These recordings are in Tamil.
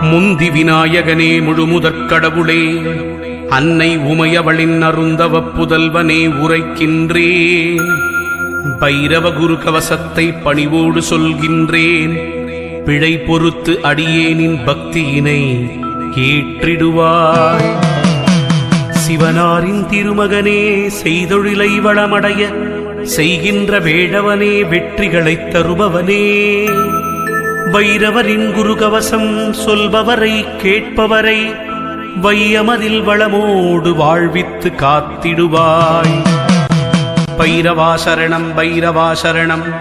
முந்தி விநாயகனே முழுமுதற் கடவுளே அன்னை உமையவளின் அருந்தவ புதல்வனே உரைக்கின்றேன் பைரவ குரு கவசத்தை பணிவோடு சொல்கின்றேன் பிழை பொறுத்து அடியேனின் பக்தியினை ஏற்றிடுவாய். சிவனாரின் திருமகனே செய்தொழிலை வளமடைய செய்கின்ற வேடவனே வெற்றிகளைத் தருபவனே. வைரவரின் குருகவசம் சொல்பவரை கேட்பவரை வையமதில் வளமோடு வாழ்வித்து காத்திடுவாய். பைரவா சரணம் பைரவா சரணம்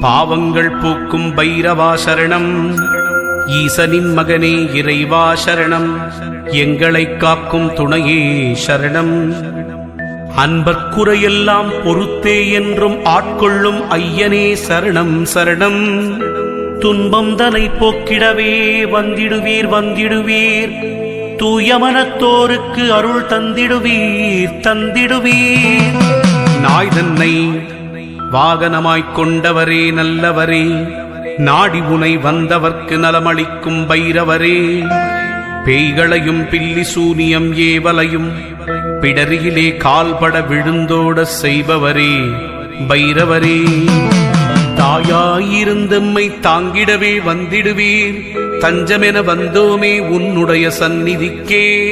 பாவங்கள் போக்கும் பைரவா சரணம் ஈசனின் மகனே இறைவா சரணம் எங்களைக் காக்கும் துணையே சரணம். அன்பர்க்குறையெல்லாம் பொறுத்தே என்றும் ஆட்கொள்ளும் ஐயனே சரணம் சரணம். துன்பம் தலை போக்கிடவே வந்திடுவீர் வந்திடுவீர். தூயமனத்தோருக்கு அருள் தந்திடுவீர் தந்திடுவீர். நாய் தன்னை வாகனமாய்க் கொண்டவரே நல்லவரே. நாடி உனை வந்தவர்க்கு நலமளிக்கும் பைரவரே. பேய்களையும் பில்லி சூனியம் ஏவலையும் பிடரியிலே கால்பட விழுந்தோட செய்பவரே பைரவரே. தாயாயிருந்தம்மை தாங்கிடவே வந்திடுவீர். தஞ்சமென வந்தோமே உன்னுடைய சந்நிதிக்கே.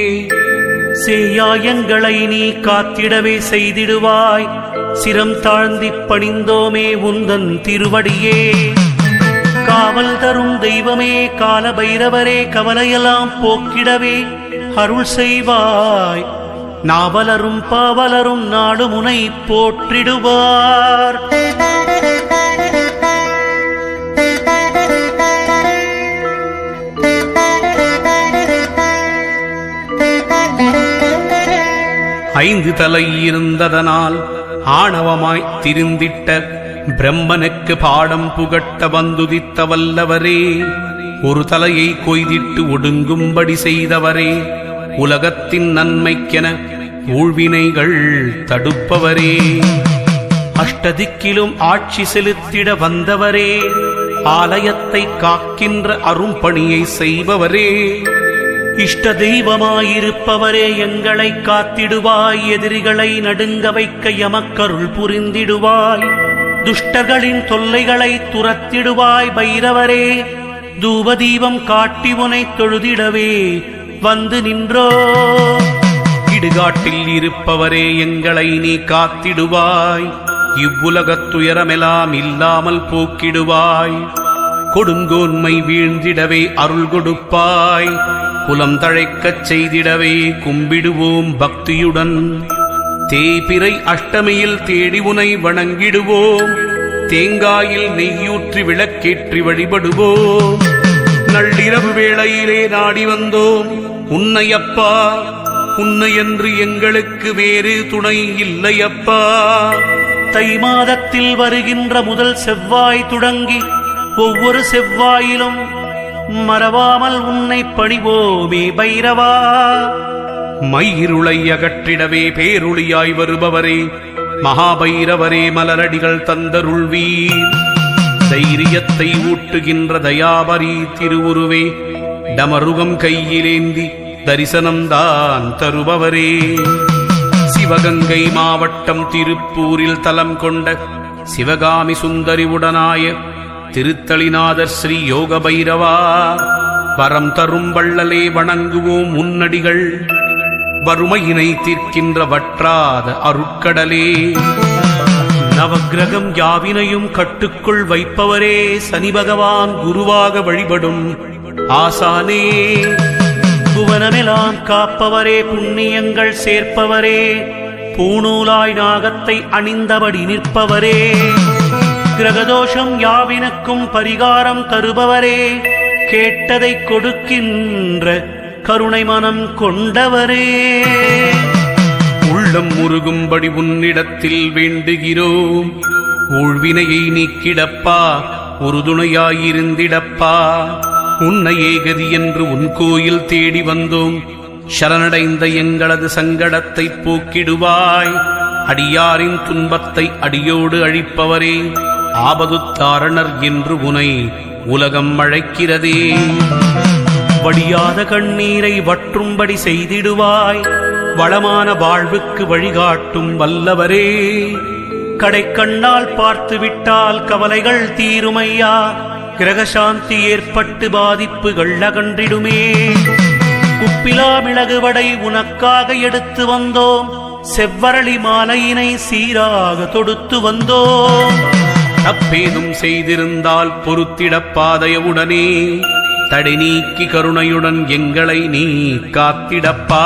சேயாயங்களை நீ காத்திடவே செய்திடுவாய். சிரம் தாழ்ந்திப் பணிந்தோமே உந்தன் திருவடியே. காவல் தரும் தெய்வமே கால பைரவரே கவலையெல்லாம் போக்கிடவே அருள் செய்வாய். நாவலரும் பாவலரும் நாடு முனை போற்றிடுவார். ஐந்து தலை இருந்ததனால் ஆணவமாய் திருந்திட்ட பிரம்மனுக்கு பாடம் புகட்ட வந்துதித்த வல்லவரே ஒரு தலையை கொய்திட்டு ஒடுங்கும்படி செய்தவரே உலகத்தின் நன்மைக்கென ஊழ்வினைகள் தடுப்பவரே. அஷ்டதிக்கிலும் ஆட்சி செலுத்திட வந்தவரே ஆலயத்தை காக்கின்ற அரும்பணியை செய்பவரே. இஷ்ட தெய்வமாயிருப்பவரே எங்களை காத்திடுவாய் எதிரிகளை நடுங்க வைக்க எமக்கருள் புரிந்திடுவாய். துஷ்டர்களின் தொல்லைகளை துரத்திடுவாய் பைரவரே தூபதீபம் காட்டி உனை தொழுதிடவே வந்து நின்றோ. இடுகாட்டில் இருப்பவரே எங்களை நீ காத்திடுவாய் இவ்வுலகத் துயரமெல்லாம் இல்லாமல் போக்கிடுவாய். கொடுங்கோன்மை வீழ்ந்திடவே அருள் கொடுப்பாய். குலம் தழைக்கச் செய்திடவே கும்பிடுவோம் பக்தியுடன். தேய்பிறை அஷ்டமியில் தேடி உனை வணங்கிடுவோம். தேங்காயில் நெய்யூற்றி விளக்கேற்றி வழிபடுவோம். நள்ளிரவு வேளையிலே நாடி வந்தோம். உன்னையப்பா உன்னை என்று எங்களுக்கு வேறு துணை இல்லையப்பா. தை மாதத்தில் வருகின்ற முதல் செவ்வாய் தொடங்கி ஒவ்வொரு செவ்வாயிலும் மறவாமல் உன்னை பணிவோமே பைரவா. மயிருளை அகற்றிடவே பேருளியாய் வருபவரே மகாபைரவரே மலரடிகள் தந்தருள்வீர் தைரியத்தை ஊட்டுகின்ற தயாபரி திருவுருவே டமருகம் கையிலேந்தி தரிசனம்தான் தருபவரே. சிவகங்கை மாவட்டம் திருப்பூரில் தலம் கொண்ட சிவகாமி சுந்தரி உடனாய திருத்தளிநாதர் ஸ்ரீ யோக பைரவா வரம் தரும் வள்ளலே வணங்குவோம் முன்னடிகள். வறுமையினை தீர்க்கின்ற வற்றாத அருட்கடலே. நவக்கிரகம் யாவினையும் கட்டுக்குள் வைப்பவரே சனி பகவான் குருவாக வழிபடும் ஆசானே. புவனமெலாம் காப்பவரே புண்ணியங்கள் சேர்ப்பவரே. பூணூலாய் நாகத்தை அணிந்தபடி நிற்பவரே. கிரகதோஷம் யாவினுக்கும் பரிகாரம் தருபவரே கேட்டதை கொடுக்கின்ற கருணை மனம் கொண்டவரே. உள்ளம் முருகும்படி உன்னிடத்தில் வேண்டுகிறோம். ஊழ்வினையை நீக்கிடப்பா உறுதுணையாயிருந்திடப்பா. உன்னை ஏகதி என்று உன் கோயில் தேடி வந்தோம். சரணடைந்த எங்களது சங்கடத்தை போக்கிடுவாய். அடியாரின் துன்பத்தை அடியோடு அழிப்பவரே. ஆபதுத்தாரணர் என்று உனை உலகம் அழைக்கிறதே. வடியாத கண்ணீரை வற்றும்படி செய்திடுவாய். வளமான வாழ்வுக்கு வழிகாட்டும் வல்லவரே. கடைக்கண்ணால் பார்த்து விட்டால் கவலைகள் தீருமையா. கிரகசாந்தி ஏற்பட்டு பாதிப்புகள் அகன்றிடுமே. உப்பிலா மிளகு வடை உனக்காக எடுத்து வந்தோம். செவ்வரளி மாலையினை சீராக தொடுத்து வந்தோம். தப்பேதும் செய்திருந்தால் பொறுத்திடப் பாதையவுடனே தடை நீக்கி கருணையுடன் எங்களை நீ காத்திடப்பா.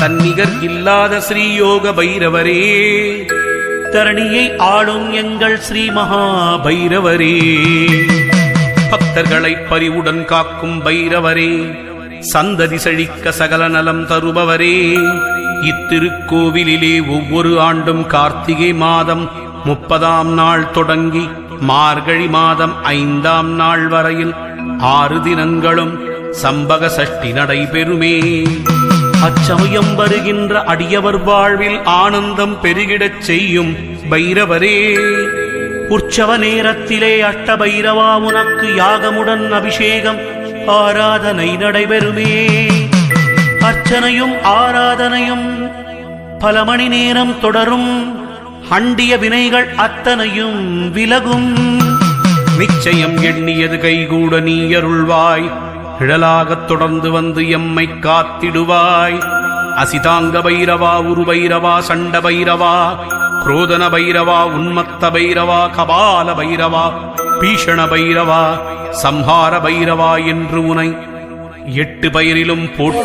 தன்னிகர் இல்லாத ஸ்ரீயோக பைரவரே தரணியை ஆளும் எங்கள் ஸ்ரீ மகா பைரவரே பக்தர்களை பரிவுடன் காக்கும் பைரவரே சந்ததி செழிக்க சகல நலம் தருபவரே. இத்திருக்கோவிலிலே ஒவ்வொரு ஆண்டும் கார்த்திகை மாதம் முப்பதாம் நாள் தொடங்கி மார்கழி மாதம் ஐந்தாம் நாள் வரையில் ஆறு தினங்களும் சம்பக சஷ்டி நடைபெறுமே. அச்சமயம் வருகின்ற அடியவர் வாழ்வில் ஆனந்தம் பெருகிடச் செய்யும் பைரவரே. உற்சவ நேரத்திலே அட்ட பைரவா உனக்கு யாகமுடன் அபிஷேகம் ஆராதனை நடைபெறுமே. அர்ச்சனையும் ஆராதனையும் பல மணி நேரம் தொடரும். அண்டிய வினைகள் அத்தனையும் விலகும். நிச்சயம் எண்ணியது கைகூட நீ அருள்வாய். நிழலாகத் தொடர்ந்து வந்து எம்மை காத்திடுவாய். அசிதாங்க பைரவா உருவைரவா சண்ட பைரவா குரோதன பைரவா உன்மத்த பைரவா கபால பைரவா பீஷண பைரவா சம்ஹார பைரவா என்று உனை எட்டு பெயரிலும் போட்டு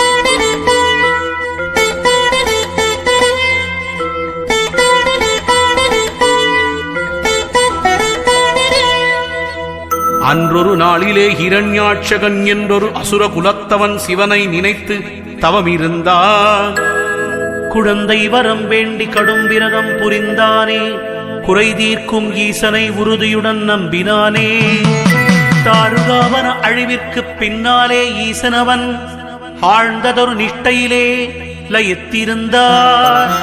அன்றொரு நாளிலே ஹிரண்யாட்சகன் என்றொரு அசுர குலத்தவன் சிவனை நினைத்து தவமிருந்தான் குழந்தை வரம் வேண்டி கடும் விரதம் புரிந்தானே குறை தீர்க்கும் ஈசனை உறுதியுடன் நம்பினானே. தாருகாவன அழிவிற்கு பின்னாலே ஈசனவன் ஆழ்ந்ததொரு நிஷ்டையிலே லயத்திருந்தார்.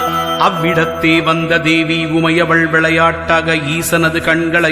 அவ்விடத்தே வந்த தேவி உமையவள் விளையாட்டாக ஈசனது கண்களை